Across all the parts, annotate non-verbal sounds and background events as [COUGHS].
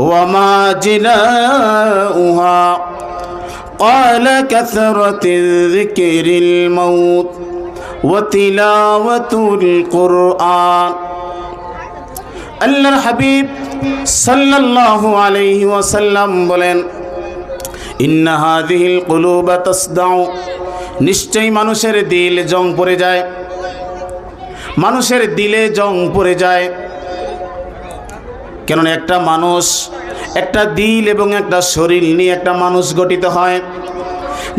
وما جلاؤها قال كثرة ذكر الموت وتلاوة القرآن আল্লাহর হাবিব সাল্লাল্লাহু আলাইহি ওয়াসাল্লাম বলেন ইন্না হাদিহিল কুলুবা তাসদাউ নিশ্চয়ই মানুষের দিল জং পড়ে যায় মানুষের দিলে জং পড়ে যায় কেননা একটা মানুষ একটা দিল এবং একটা শরীর নিয়ে একটা মানুষ গঠিত হয়।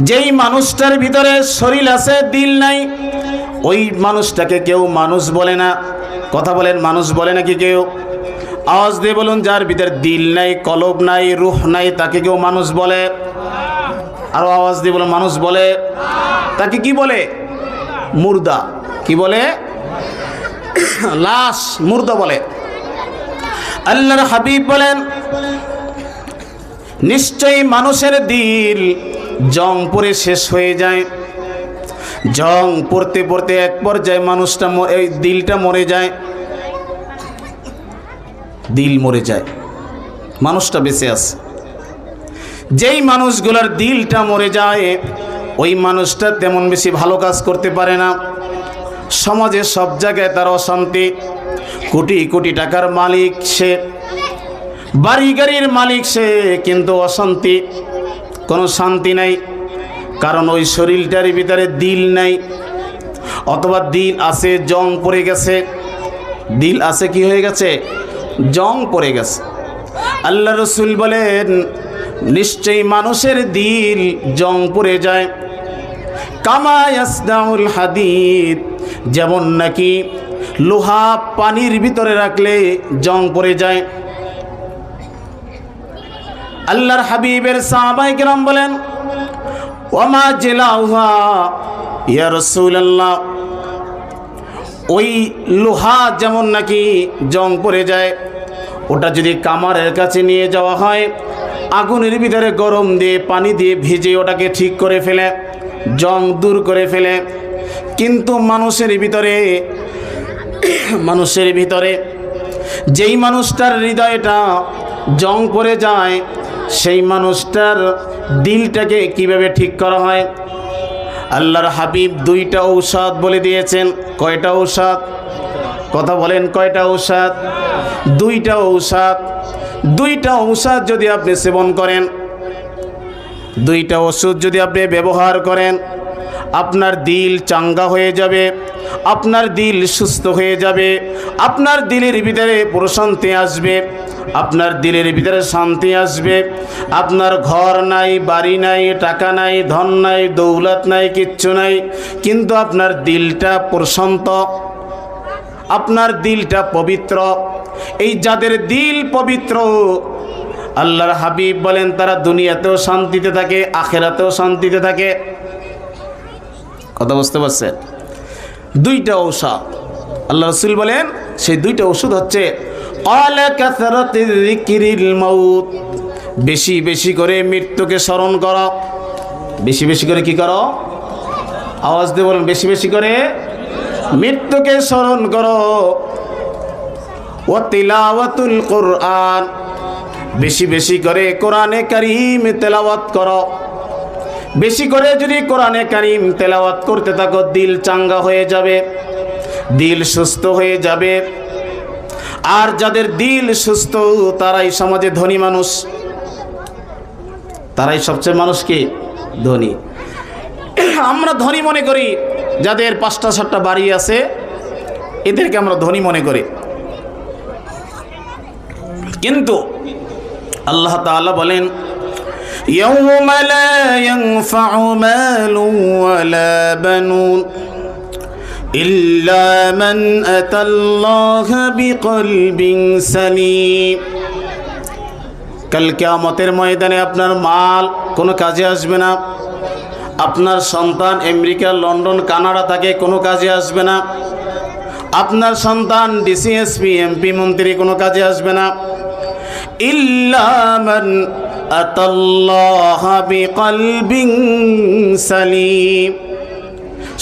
যেই মানুষটার ভিতরে শরীর আছে, দিল নাই, ওই মানুষটাকে কেউ মানুষ বলে না। কথা বলেন, মানুষ বলে নাকি কেউ? আওয়াজ দিয়ে বলুন, যার ভিতরে দিল নাই, কলব নাই, রুহ নাই, তাকে কেউ মানুষ বলে? আরও আওয়াজ দিয়ে বলুন, মানুষ বলে? তাকে কি বলে? মুর্দা। কি বলে? লাশ, মুর্দা বলে। আল্লাহর হাবিব বলেন, নিশ্চয়ই মানুষের দিল জং পরে শেষ হয়ে যায়। জং পড়তে পড়তে এক পর্যায়ে মানুষটা এই দিলটা মরে যায়। দিল মরে যায়। মানুষটা বেঁচে আছে। যেই মানুষগুলোর দিলটা মরে যায়, ওই মানুষটা তেমন বেশি ভালো কাজ করতে পারে না। সমাজে সব জায়গায় তার অশান্তি। কোটি কোটি টাকার মালিক সে, বাড়ি গাড়ির মালিক সে, কিন্তু অশান্তি, কোনো শান্তি নাই, কারণ ওই শরীরটার ভিতরে দিল নাই, অথবা দিল আছে, জং পড়ে গেছে, দিল আছে কি হয়ে গেছে? জং পড়ে গেছে। আল্লাহ রসুল বলেন, নিশ্চয়ই মানুষের দিল জং পড়ে যায়। কামায়াসদাউল হাদিদ, যেমন নাকি লোহা পানির ভিতরে রাখলে জং পড়ে যায়। আল্লাহর হাবিবের সাহাবাই কেরাম বলেন ওমা জেলাউহা, ইয়া রসুল্লাহ ওই লোহা যেমন নাকি জং পড়ে যায়, ওটা যদি কামারের কাছে নিয়ে যাওয়া হয়, আগুনের ভিতরে গরম দিয়ে, পানি দিয়ে ভিজে ওটাকে ঠিক করে ফেলে, জং দূর করে ফেলে। কিন্তু মানুষের ভিতরে [COUGHS] মানুষের ভিতরে, যেই মানুষটার হৃদয়টা জং পড়ে যায়, সেই মানুষটার দিলটাকে কীভাবে ঠিক করা হয়? আল্লাহর হাবিব দুইটা ঔষধ বলে দিয়েছেন। কয়টা ঔষধ? কথা বলেন, কয়টা ঔষধ? দুইটা ঔষধ। দুইটা ঔষধ যদি আপনি সেবন করেন, দুইটা ওষুধ যদি আপনি ব্যবহার করেন, আপনার দিল চাঙ্গা হয়ে যাবে। আপনার দিল সুস্থ হয়ে যাবে, আপনার দিলের ভিতরে প্রশান্তি আসবে, আপনার দিলের ভিতরে শান্তি আসবে, আপনার ঘর নাই, বাড়ি নাই, টাকা নাই, ধন নাই, দৌলত নাই, কিচ্ছু নাই, কিন্তু আপনার দিলটা প্রশান্ত, আপনার দিলটা পবিত্র, এই যাদের দিল পবিত্র, আল্লাহর হাবিব বলেন তারা দুনিয়াতেও শান্তিতে থাকে, আখেরাতেও শান্তিতে থাকে। কথা বুঝতে পারছেন? দুইটা ঔষধ। আল্লাহ রসুল বলেন, সেই দুইটা ওষুধ হচ্ছে বেশি বেশি করে মৃত্যুকে স্মরণ কর। বেশি বেশি করে কি কর? আওয়াজ দিয়ে বলেন, বেশি বেশি করে মৃত্যুকে স্মরণ কর। ও তিলাওয়াতুল কোরআন। বেশি বেশি করে কোরআনে কারিম তেলাওয়াত করো। বেশি করে যদি কোরআনে কারিম তেলাওয়াত করতে থাকো, দিল চাঙ্গা হয়ে যাবে, দিল সুস্থ হয়ে যাবে। আর যাদের দিল সুস্থ, তারাই সমাজে ধনী মানুষ। তারাই সবচেয়ে মানুষকে ধনী। আমরা ধনী মনে করি, যাদের পাঁচটা, সাতটা বাড়ি আছে, এদেরকে আমরা ধনী মনে করি। কিন্তু আল্লাহ তাআলা বলেন يوم لا ينفع مال ولا بنون إلا من أتى الله بقلب سليم কাল কেয়ামতের ময়দানে আপনার মাল কোনো কাজে আসবে না আপনার সন্তান আমেরিকা লন্ডন কানাডা থাকে কোনো কাজে আসবে না আপনার সন্তান ডিসিএসপি এমপি মন্ত্রী কোনো কাজে আসবে না ইল্লামান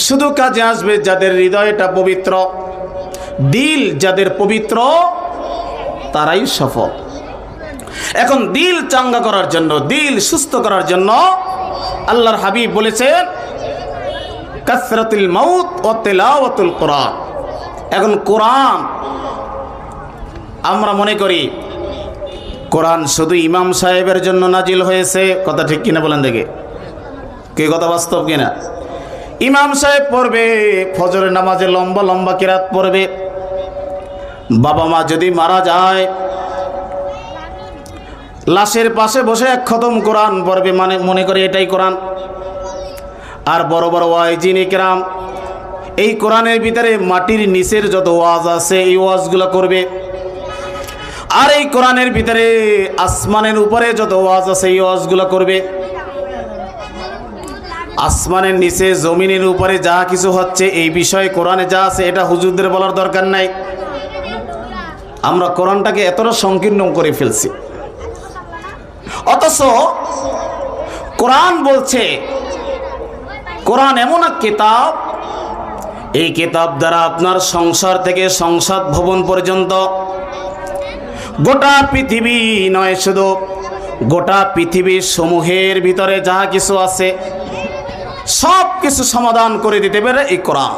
শুধু কাজে আসবে যাদের হৃদয়টা পবিত্র, দিল যাদের পবিত্র, তারাই সফল। এখন দিল চাঙ্গা করার জন্য, দিল সুস্থ করার জন্য আল্লাহর হাবিব বলেছেন, কাসরাতুল মাউত ও তেলাওয়াতুল কোরআন। এখন কোরআন আমরা মনে করি কোরআন শুধু ইমাম সাহেবের জন্য নাজিল হয়েছে, কথা ঠিক কিনা বলেন দেখে। কে কথা বাস্তব কিনা? ইমাম সাহেব পড়বে, ফজরের নামাজে লম্বা লম্বা কেরাত পড়বে। বাবা মা যদি মারা যায়, লাশের পাশে বসে এক খতম কোরআন পড়বে মানে মনে করে এটাই কোরআন। আর বড় বড় ওয়াইজিন ইকরাম এই কোরআনের ভিতরে মাটির নিচের যত ওয়াজ আছে, এই ওয়াজগুলো করবে। আর এই কোরআনের ভিতরে আসমানের উপরে যত ওয়াজ আছে এই ওয়াজগুলো করবে। আসমানের নিচে, জমিনের উপরে যা কিছু হচ্ছে, এই বিষয়ে কোরআনে যা আছে, এটা হুজুরদের বলার দরকার নাই। আমরা কোরআনটাকে এতটা সংকীর্ণ করে ফেলছি। অথচ কোরআন বলছে, কোরআন এমন এক কিতাব, এই কিতাব দ্বারা আপনার সংসার থেকে সংসদ ভবন পর্যন্ত গোটা পৃথিবী নয়, শুধু গোটা পৃথিবীর সমূহের ভিতরে যাহা কিছু আছে, সব কিছু সমাধান করে দিতে পারে এই কোরআন।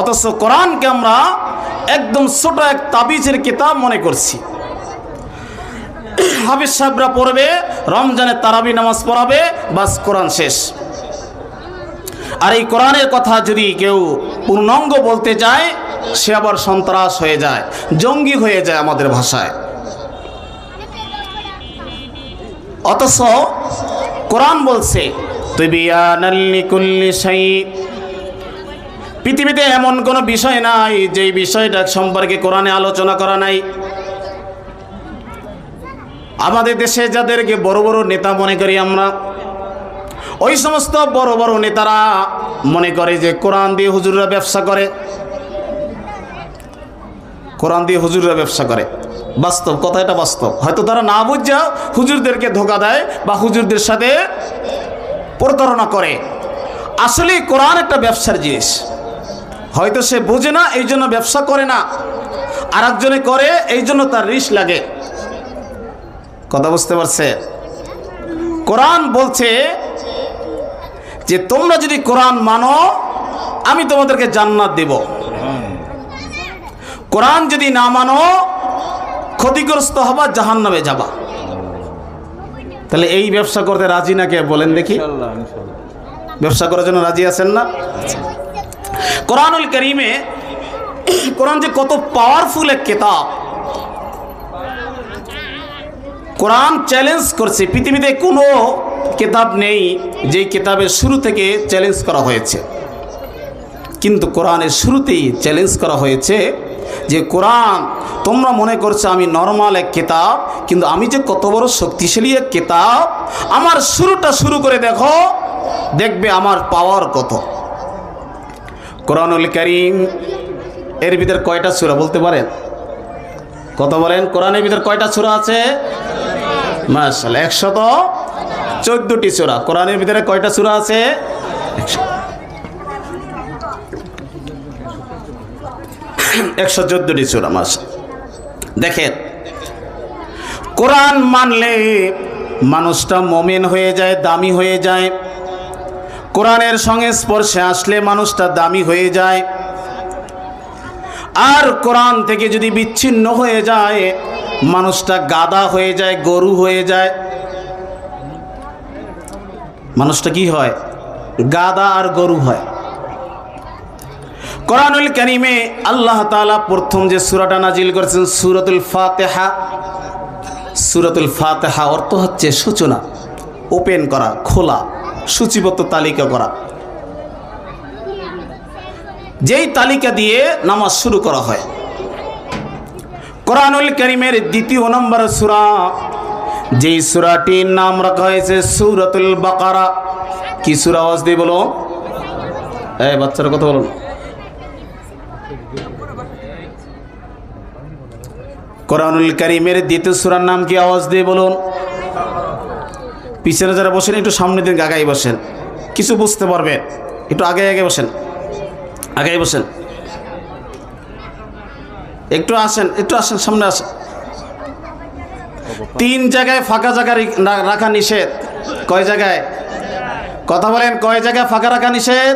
অথচ কোরআনকে আমরা একদম ছোট এক তাবিজের কিতাব মনে করছি। হাফিজ সাহেবরা পড়বে, রমজানে তারাবি নামাজ পড়াবে, বাস কোরআন শেষ। আর এই কোরআনের কথা যদি কেউ পূর্ণাঙ্গ বলতে যায় সে আবার সন্ত্রাস হয়ে যায়, জঙ্গি হয়ে যায় আমাদের ভাষায়। অথচ কোরআন বলছে পৃথিবীতে এমন কোনো বিষয় নাই, যেই বিষয়টা সম্পর্কে কোরআনে আলোচনা করা নাই। আমাদের দেশে যাদেরকে বড় বড় নেতা মনে করি আমরা, ওই সমস্ত বড় বড় নেতারা মনে করে যে কোরআন দিয়ে হুজুররা ব্যবসা করে। কোরআন দিয়ে হুজুররা ব্যবসা করে। বাস্তব, কথা এটা বাস্তব। হয়তো তারা না বুঝা হুজুরদেরকে ধোকা দেয় বা হুজুরদের সাথে প্রতারণা করে। আসলে কোরআন একটা ব্যবসার জিনিস। হয়তো সে বোঝে না, এই জন্য ব্যবসা করে না। আর একজনে করে, এই জন্য তার রিস লাগে। কথা বুঝতে পারছে? কোরআন বলছে যে, তোমরা যদি কোরআন মানো, আমি তোমাদেরকে জান্নাত দেব। কোরআন যদি না মানো ক্ষতিগ্রস্ত হবা জাহান নামে যাবা। তাহলে এই ব্যবসা করতে রাজি না কে? বলেন দেখি। ব্যবসা করার জন্য রাজি আছেন না? কোরআনুল করিমে কোরআন যে কত পাওয়ারফুল এক কেতাব। কোরআন চ্যালেঞ্জ করছে। পৃথিবীতে কোনো কেতাব নেই যেই কেতাবের শুরু থেকে চ্যালেঞ্জ করা হয়েছে। কিন্তু কোরআনের শুরুতেই চ্যালেঞ্জ করা হয়েছে যে, কোরআন, তোমরা মনে করছ আমি নর্মাল এক কেতাব, কিন্তু আমি যে কত বড় শক্তিশালী এক কেতাব, আমার শুরুটা শুরু করে দেখো, দেখবে আমার পাওয়ার কত। কোরআনুল করিম, এর ভিতর কয়টা সুরা বলতে পারেন? কত বলেন? কোরআনের ভিতর কয়টা সুরা আছে? মার্শাল একশত চোদ্দটি সুরা। কোরআনের ভিতরে কয়টা সুরা আছে? একশো চোদ্দটি সুরা মাস। দেখেন, কোরআন মানলে মানুষটা মমিন হয়ে যায়, দামি হয়ে যায়। কোরআনের সঙ্গে স্পর্শে আসলে মানুষটা দামি হয়ে যায়। আর কোরআন থেকে যদি বিচ্ছিন্ন হয়ে যায়, মানুষটা গাদা হয়ে যায়, গরু হয়ে যায়। মানুষটা কি হয়? গাদা আর গরু হয়। কোরআনুল কারিমে আল্লাহ তাআলা প্রথম যে সুরাটা নাজিল করেছেন সূরাতুল ফাতিহা, সুরতুল ফাতেহা অর্থ হচ্ছে সূচনা, ওপেন করা, খোলা, সূচিবদ্ধ তালিকা করা। যেই তালিকা দিয়ে নামাজ শুরু করা হয়। কোরআনুল করিমের দ্বিতীয় নম্বর সুরা, যেই সুরাটির নাম রাখা হয়েছে সুরতুল বাকারা। কি সূরা আওয়াজ দিয়ে বলো? এই বাচ্চারা কথা বলুন কোরআনুল করিমের দ্বিতীয় সুরার নাম কি? আওয়াজ দিয়ে বলুন। পিছনে যারা বসেন, একটু সামনে দিন আগাই বসেন। কিছু বুঝতে পারবেন। একটু আগে আগে বসেন। আগাই বসেন। একটু আসেন একটু আসেন, সামনে আসেন। তিন জায়গায় ফাঁকা জায়গা রাখা নিষেধ। কয় জায়গায়? কথা বলেন, কয় জায়গায় ফাঁকা রাখা নিষেধ?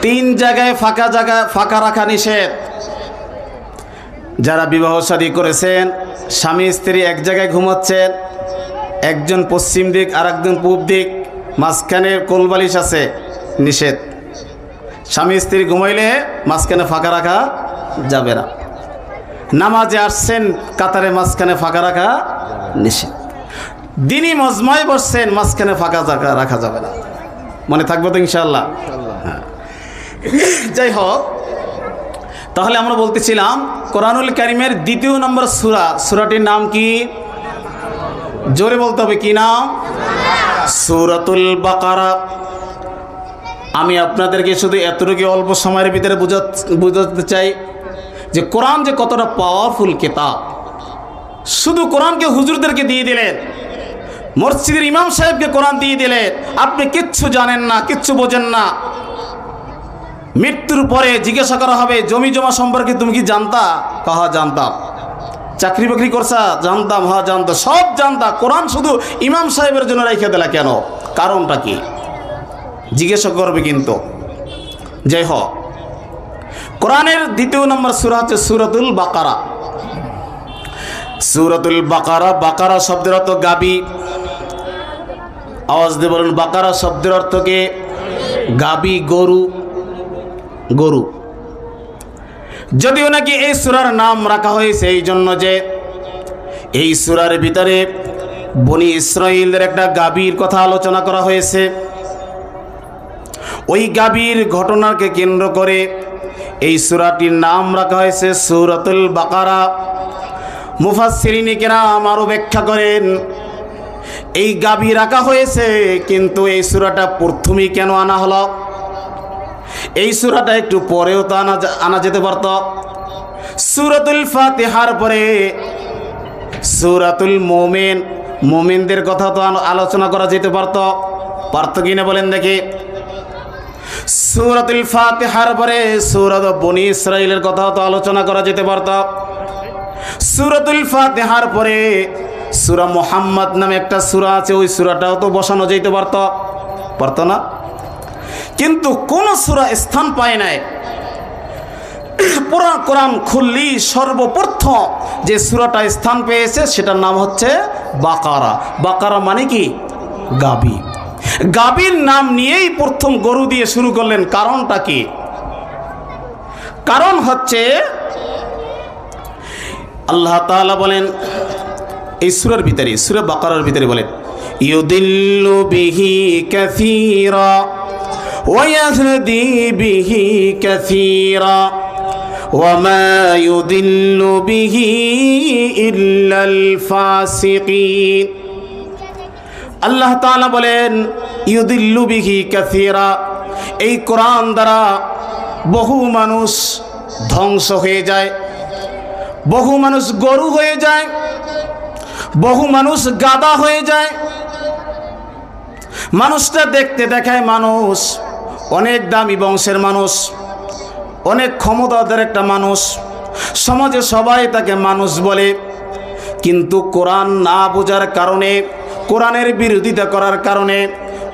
তিন জায়গায় ফাঁকা জায়গা, ফাঁকা রাখা নিষেধ। যারা বিবাহ শাদী করেছেন, স্বামী, স্ত্রী এক জায়গায় ঘুমাচ্ছেন, একজন পশ্চিম দিক আর একজন পূব দিক, মাঝখানে কোলবালিশ আছে, নিষেধ। স্বামী, স্ত্রী ঘুমাইলে মাঝখানে ফাঁকা রাখা যাবে না। নামাজে আসছেন, কাতারে মাঝখানে ফাঁকা রাখা নিষেধ। দিনই মজমায় বসছেন, মাঝখানে ফাঁকা রাখা যাবে না। মনে থাকবে তো ইনশাল্লাহ হ্যাঁ। যাই হোক তাহলে আমরা বলতেছিলাম কোরআনুল কারিমের দ্বিতীয় নম্বর সুরা। সুরাটির নাম কি? জোরে বলতে হবে কি নাম? সুরাতুল বাকারা। আমি আপনাদেরকে শুধু এতটুকু অল্প সময়ের ভিতরে বুঝা বুঝাতে চাই যে কোরআন যে কতটা পাওয়ারফুল কেতাব। শুধু কোরআনকে হুজুরদেরকে দিয়ে দিলেন, মসজিদের ইমাম সাহেবকে কোরআন দিয়ে দিলেন, আপনি কিচ্ছু জানেন না, কিচ্ছু বোঝেন না। মৃত্যুর পরে জিজ্ঞাসা করা হবে, জমি জমা সম্পর্কে তুমি কি জানতা? কাহা জানতাম চাকরি বাকরি করছা? জানতাম হা জানতো, সব জানতা। কোরআন শুধু ইমাম সাহেবের জন্য রেখে দিলা কেন? কারণটা কি? জিজ্ঞাসা করবে কিন্তু। যাই হোক, কোরআনের দ্বিতীয় নম্বর সুরা হচ্ছে সুরাতুল বাকারা। সুরাতুল বাকারা বাকারা শব্দের অর্থ গাবি। আওয়াজ দিয়ে বলুন, বাকারা শব্দের অর্থকে গাবি, গরু। গরু। যদিও নাকি এই সুরার নাম রাখা হয়েছে এই জন্য যে এই সুরার ভিতরে বনি ইসরায়েলদের একটা গাভীর কথা আলোচনা করা হয়েছে। ওই গাভীর ঘটনাকে কেন্দ্র করে এই সুরাটির নাম রাখা হয়েছে সুরাতুল বাকারা। মুফাসসিরিনে কেরাম আরও ব্যাখ্যা করেন, এই গাবি রাখা হয়েছে কিন্তু এই সুরাটা প্রথমেই কেন আনা হলো? এই সুরাটা একটু পরেও তো আনা আনা যেতে পারত। সুরাতুল ফাতিহার পরে সুরাতুল মোমেন, মোমেনদের কথা তো আলোচনা করা যেতে পারত। পারত কিনা বলেন দেখি। সুরাতুল ফাতিহার পরে সুরাত বনি ইসরাইলের কথা তো আলোচনা করা যেতে পারত। সুরাতুল ফাতিহার পরে সুরা মোহাম্মদ নামে একটা সুরা আছে, ওই সুরাটাও তো বসানো যেতে পারত। পারত না? কিন্তু কোন সুরা স্থান পায় নাই। পুরা কোরআন খুললি সর্বপ্রথম যে সুরাটা স্থান পেয়েছে, সেটার নাম হচ্ছে বাকারা। বাকারা মানে কি? গাবি। গাবির নাম নিয়েই প্রথম গরু দিয়ে শুরু করলেন, কারণটা কি? কারণ হচ্ছে, আল্লাহ তাআলা বলেন, এই সুরের ভিতরে, সুরে বাকারার ভিতরে বলেন, ইউদিল্লু বিহি কাসীরা। ওয়াহদি বিহি কাসীরা وما يضل به إلا الفاسقين আল্লাহ তাআলা বলেন ইউদিল্লু বিহি কাসীরা এই কোরআন দ্বারা বহু মানুষ ধ্বংস হয়ে যায় বহু মানুষ গরু হয়ে যায় বহু মানুষ গাদা হয়ে যায় মানুষটা দেখতে দেখায় মানুষ অনেক দামি বংশের মানুষ, অনেক ক্ষমতাদের একটা মানুষ। সমাজে সবাই তাকে মানুষ বলে। কিন্তু কোরআন না বোঝার কারণে, কোরআনের বিরোধিতা করার কারণে,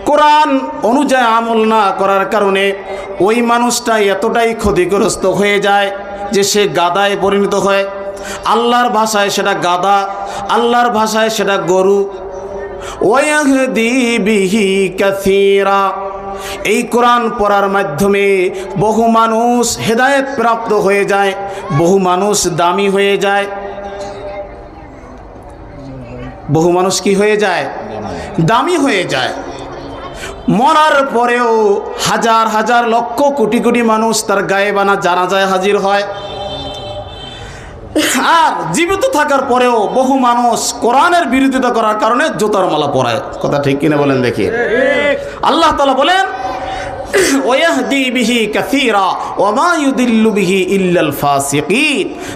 কোরআন অনুযায়ী আমল না করার কারণে ওই মানুষটা এতটাই ক্ষতিগ্রস্ত হয়ে যায় যে সে গাদায় পরিণত হয়। আল্লাহর ভাষায় সেটা গাদা, আল্লাহর ভাষায় সেটা গরু। ওয়াহদি বিহি কাসীরা। এই কোরআন পড়ার মাধ্যমে বহু মানুষ হেদায়েত প্রাপ্ত হয়ে যায়, বহু মানুষ দামি হয়ে যায়। বহু মানুষ কি হয়ে যায়? দামি হয়ে যায়। মরার পরেও হাজার হাজার, লক্ষ, কোটি কোটি মানুষ তার গায়ে বানা জানাজায় হাজির হয়। আর জীবিত থাকার পরেও বহু মানুষ কোরআনের বিরোধিতা করার কারণে জোতার মালা পরায়। কথা ঠিক কিনা বলেন দেখি। আল্লাহ তালা বলেন [COUGHS]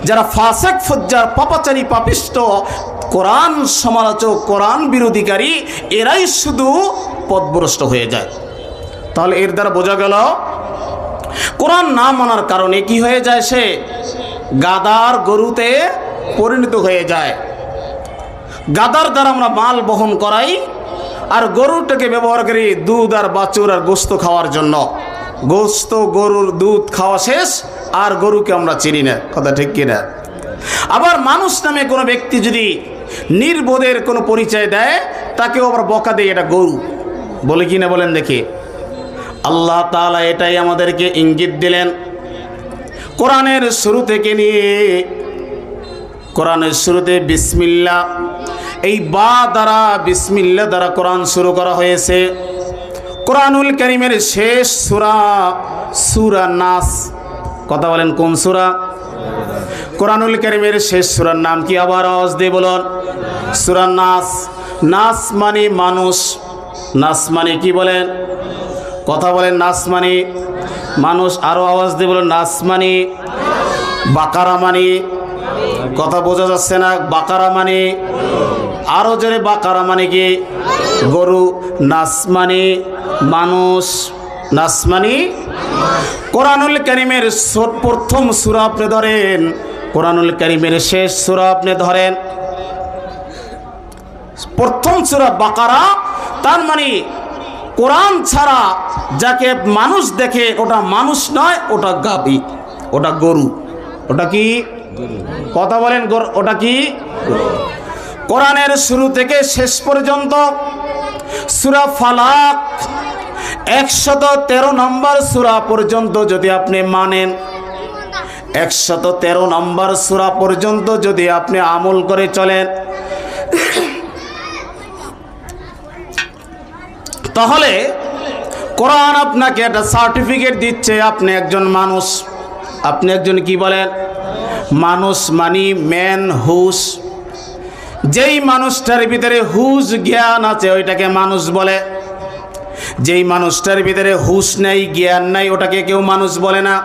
যারা ফাসিক, ফুজ্জার, পাপাচারী, পাপিষ্ট, কোরআন সমালোচক, কোরআন বিরোধীকারী, এরাই শুধু পথভ্রষ্ট হয়ে যায়। তাহলে এর দ্বারা বোঝা গেল, কোরআন না মানার কারণে কি হয়ে যায় সে? গাদার গরুতে পরিণত হয়ে যায়। গাদার দ্বারা আমরা মাল বহন করাই আর গরুটাকে ব্যবহার করি দুধ আর বাছুর আর গোস্ত খাওয়ার জন্য। গোস্ত, গরুর দুধ খাওয়া শেষ, আর গরুকে আমরা চিনি না। কথা ঠিক কিনা? আবার মানুষ নামে কোনো ব্যক্তি যদি নির্বোধের কোনো পরিচয় দেয়, তাকেও আবার বকা দেয় এটা গরু। বলে কি না বলেন দেখি? আল্লাহ তাআলা এটাই আমাদেরকে ইঙ্গিত দিলেন। কোরআনের শুরু থেকে নিয়ে, কোরআনের শুরুতে বিসমিল্লা এই বা দ্বারা, বিসমিল্লা দ্বারা কোরআন শুরু করা হয়েছে। কোরআনুল করিমের শেষ সুরা সুরা নাস। কথা বলেন কোন সুরা? কোরআনুল করিমের শেষ সুরার নাম কি? আবার আওয়াজ দিয়ে বলুন। সুরা নাস। নাস মানে মানুষ। নাস মানে কি বলেন? কথা বলেন নাস মানে। মানুষ আরও আওয়াজ দিয়ে বলুন, নাস মানে। বাকারা মানে। কথা বোঝা যাচ্ছে না, বাকারা মানে। আরও জোরে বাকারা মানে কি? গরু নাস মানে মানুষ নাস মানে কোরআনুল করিমের প্রথম সুরা আপনি ধরেন কোরআনুল করিমের শেষ সুরা আপনি ধরেন। প্রথম সুরা বাকারা তার মানে কোরআন ছাড়া যাকে মানুষ দেখে ওটা মানুষ নয় ওটা গাবি ওটা গরু। ওটা কি? কথা বলেন ওটা কি? কোরআনের শুরু থেকে শেষ পর্যন্ত সুরা ফালাক একশত তেরো নম্বর সুরা পর্যন্ত যদি আপনি মানেন, একশত তেরো নম্বর সুরা পর্যন্ত যদি আপনি আমল করে চলেন, তাহলে কোরআন আপনাকে একটা সার্টিফিকেট দিচ্ছে, আপনি একজন মানুষ। আপনি একজন কি বলেন? মানুষ মানি ম্যান হুস। যেই মানুষটার ভিতরে হুশ জ্ঞান আছে, ওইটাকে মানুষ বলে। যেই মানুষটার ভিতরে হুশ নেই, জ্ঞান নাই, ওটাকে কেউ মানুষ বলে না।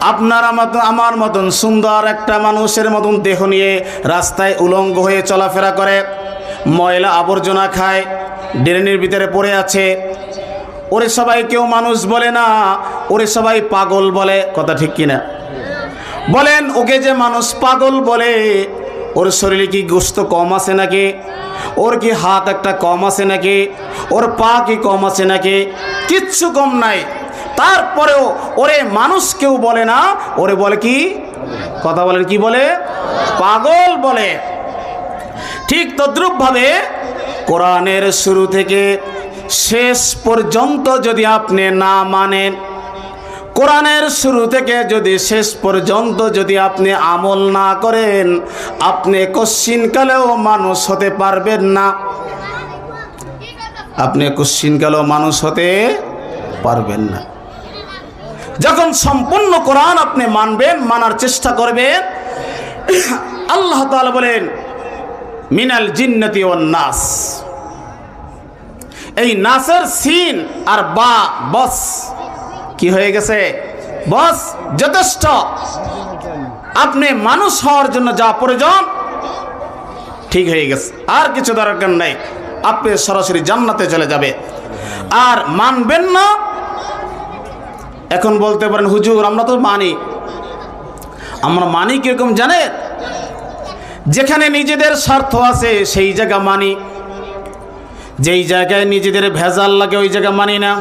আপনার মতন আমার মতন সুন্দর একটা মানুষের মতন দেহ নিয়ে রাস্তায় উলঙ্গ হয়ে চলাফেরা করে, ময়লা আবর্জনা খায়, ড্রেনের ভিতরে পড়ে আছে, ওরে সবাই কেউ মানুষ বলে না, ওরে সবাই পাগল বলে, কথা ঠিক কিনা? বলেন, ওকে যে মানুষ পাগল বলে ওর শরীরে কি গোস্ত কম আছে নাকি? ওর কি হাত একটা কম আছে নাকি? ওর পা কি কম আছে নাকি? কিচ্ছু কম নাই। তারপরেও ওরে মানুষ কেউ বলে না, ওরে বলে কি? কথা বলেন, কি বলে? পাগল বলে। ঠিক তদ্রূপভাবে কোরআনের শুরু থেকে শেষ পর্যন্ত যদি আপনি না মানেন কোরআনের শুরু থেকে যদি শেষ পর্যন্ত যদি আপনি আমল না করেন, আপনি কশ্চিনকালেও মানুষ হতে পারবেন না। আপনি কশ্চিনকালেও মানুষ হতে পারবেন না। যখন সম্পূর্ণ কোরআন আপনি মানবেন, মানার চেষ্টা করবেন, আল্লাহ তাআলা বলেন, মিনাল জিন্নতি ও নাস। এই নাসের সিন আর বা, বস কি হয়ে গেছে? বস, যথেষ্ট। আপনি মানুষ হওয়ার জন্য যা প্রয়োজন, ঠিক হয়ে গেছে। আর কিছু দরকার নাই। আপনি সরাসরি জান্নাতে চলে যাবে। আর মানবেন না। এখন বলতে পারেন, হুজুর, আমরা তো মানি। আমরা মানি কীরকম জানেন যেখানে নিজেদের স্বার্থ আছে, সেই জায়গা মানি। যেই জায়গায় নিজেদের ভেজাল লাগে, ওই জায়গা মানি না।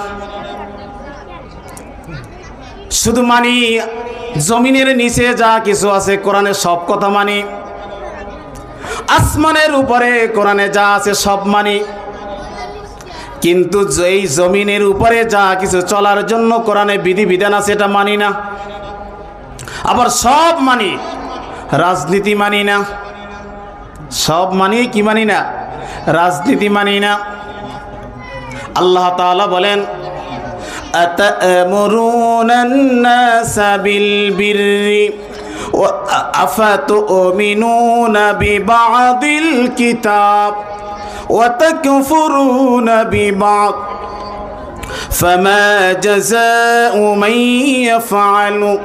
শুধু মানি, জমিনের নিচে যা কিছু আছে কোরআনে সব কথা মানি। আসমানের উপরে কোরআনে যা আছে সব মানি। কিন্তু এই জমিনের উপরে যা কিছু চলার জন্য কোরআনে বিধিবিধান আছে, এটা মানি না। আবার সব মানি, রাজনীতি মানি না। সব মানি কি মানি না? রাজনীতি মানি না। আল্লাহ তাআলা বলেন أتأمرون الناس بالبر؟ أفتؤمنون ببعض الكتاب وتكفرون ببعض؟ فما جزاء من يفعل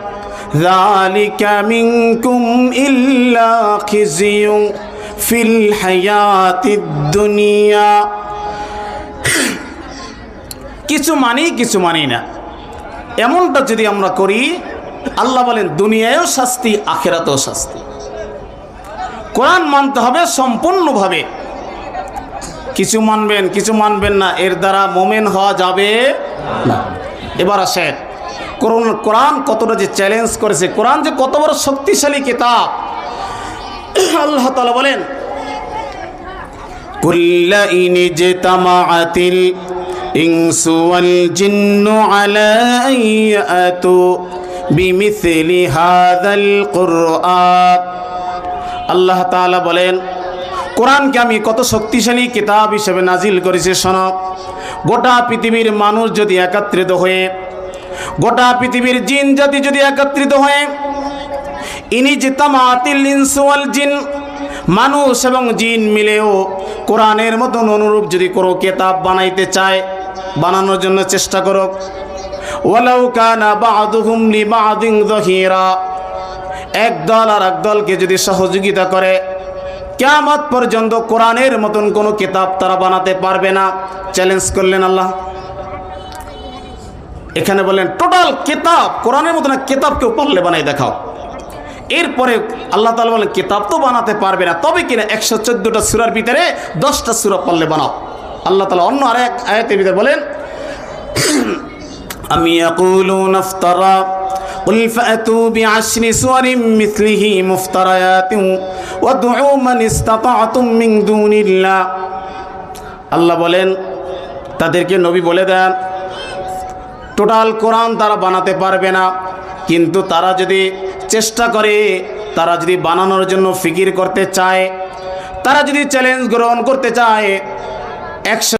ذلك منكم إلا خزي في الحياة الدنيا. কিছু মানি কিছু মানি না। এমনটা যদি আমরা করি, আল্লাহ বলেন, দুনিয়ায়ও শাস্তি, আখেরাতেও শাস্তি। কোরআন মানতে হবে সম্পূর্ণভাবে। কিছু মানবেন কিছু মানবেন না, এর দ্বারা মোমেন হওয়া যাবে না। এবার আসেন, কোরআন কোরআন কতটা যে চ্যালেঞ্জ করেছে, কোরআন যে কত বড় শক্তিশালী কিতাব। আল্লাহ তালা বলেন আতিল الإنس والجن على أن يأتوا بمثل هذا القرآن আল্লাহ তাআলা বলেন কোরআনকে আমি কত শক্তিশালী কিতাব হিসেবে নাজিল করেছি শোনো গোটা পৃথিবীর মানুষ যদি একত্রিত হয়ে গোটা পৃথিবীর জিন জাতি যদি একত্রিত হয়ে ইনি জিতামাতিল ইনসুয়াল জিন মানুষ এবং জিন মিলেও কোরআনের মতন অনুরূপ যদি কোনো কেতাব বানাইতে চায় বানানোর জন্য চেষ্টা করো ওয়ালাউ কানা আর এক দলকে যদি সহযোগিতা করে, কেয়ামত পর্যন্ত কোরআনের মতন কোনো কিতাব তারা বানাতে পারবে না। চ্যালেঞ্জ করলেন আল্লাহ। এখানে বললেন, টোটাল কিতাব, কোরআনের মতন কিতাব কেউ পারলে বানাই দেখাও। এরপরে আল্লাহ তালা বলেন কিতাব তো বানাতে পারবে না, তবে কিনা একশো চোদ্দোটা সুরার ভিতরে দশটা সুরা পারলে বানাও। আল্লাহ তালা অন্য আরেক আয়াতের ভিতরে বলেন আমি يقولون افترى قل فأتوا بعشر سور مثله مفتريات وادعوا من استطعتم من دون الله আল্লাহ বলেন তাদেরকে নবী বলে দেন টোটাল কোরআন তারা বানাতে পারবে না কিন্তু তারা যদি চেষ্টা করে তারা যদি বানানোর জন্য ফিকির করতে চায় তারা যদি চ্যালেঞ্জ গ্রহণ করতে চায় একশো